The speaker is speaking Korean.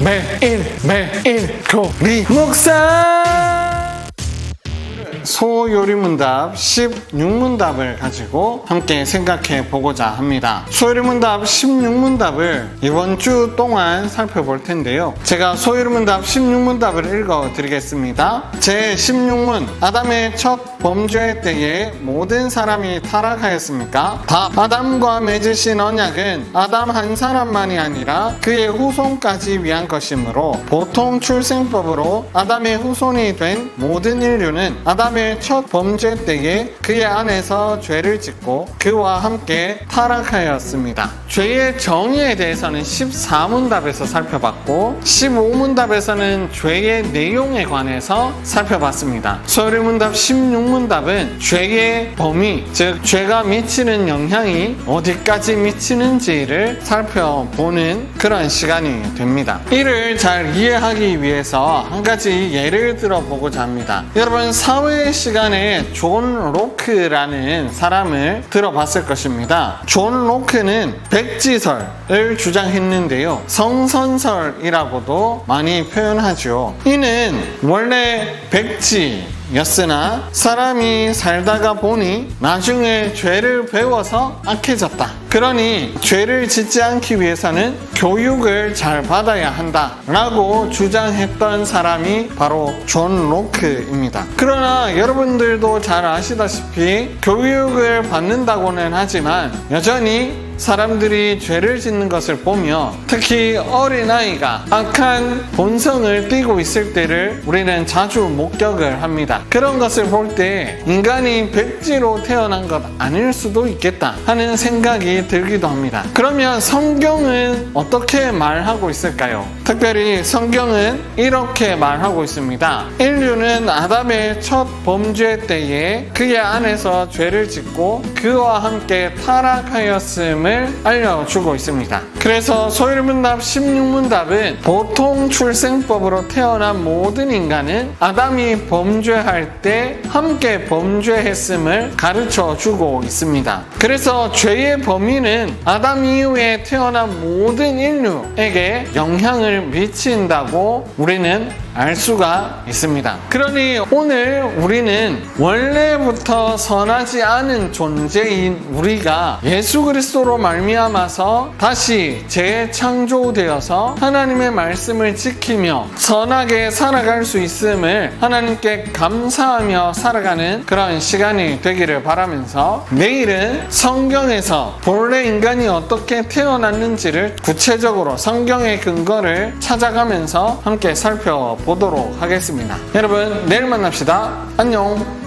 매일 매일 교리 묵상 소요리문답 16문답을 가지고 함께 생각해 보고자 합니다. 소요리문답 16문답을 이번 주 동안 살펴볼 텐데요. 제가 소요리문답 16문답을 읽어 드리겠습니다. 제 16문 아담의 첫 범죄 때에 모든 사람이 타락하였습니까? 답 아담과 맺으신 언약은 아담 한 사람만이 아니라 그의 후손까지 위한 것이므로 보통 출생법으로 아담의 후손이 된 모든 인류는 아담의 첫 범죄 때에 그의 안에서 죄를 짓고 그와 함께 타락하였습니다. 죄의 정의에 대해서는 14문답에서 살펴봤고 15문답에서는 죄의 내용에 관해서 살펴봤습니다. 소리문답 16문답은 죄의 범위, 즉 죄가 미치는 영향이 어디까지 미치는지를 살펴보는 그런 시간이 됩니다. 이를 잘 이해하기 위해서 한 가지 예를 들어보고자 합니다. 여러분 사회 시간에 존 로크라는 사람을 들어봤을 것입니다. 존 로크는 백지설을 주장했는데요. 성선설이라고도 많이 표현하죠. 이는 원래 백지 였으나 사람이 살다가 보니 나중에 죄를 배워서 악해졌다. 그러니 죄를 짓지 않기 위해서는 교육을 잘 받아야 한다. 라고 주장했던 사람이 바로 존 로크입니다. 그러나 여러분들도 잘 아시다시피 교육을 받는다고는 하지만 여전히 사람들이 죄를 짓는 것을 보며 특히 어린아이가 악한 본성을 띠고 있을 때를 우리는 자주 목격을 합니다. 그런 것을 볼 때 인간이 백지로 태어난 것 아닐 수도 있겠다 하는 생각이 들기도 합니다. 그러면 성경은 어떻게 말하고 있을까요? 특별히 성경은 이렇게 말하고 있습니다. 인류는 아담의 첫 범죄 때에 그의 안에서 죄를 짓고 그와 함께 타락하였음을 알려주고 있습니다. 그래서 소일문답 16문답은 보통 출생법으로 태어난 모든 인간은 아담이 범죄할 때 함께 범죄했음을 가르쳐 주고 있습니다. 그래서 죄의 범위는 아담 이후에 태어난 모든 인류에게 영향을 미친다고 우리는 알 수가 있습니다. 그러니 오늘 우리는 원래부터 선하지 않은 존재인 우리가 예수 그리스도로 말미암아서 다시 재창조되어서 하나님의 말씀을 지키며 선하게 살아갈 수 있음을 하나님께 감사하며 살아가는 그런 시간이 되기를 바라면서 내일은 성경에서 본래 인간이 어떻게 태어났는지를 구체적으로 성경의 근거를 찾아가면서 함께 살펴 보도록 하겠습니다. 여러분, 내일 만납시다. 안녕.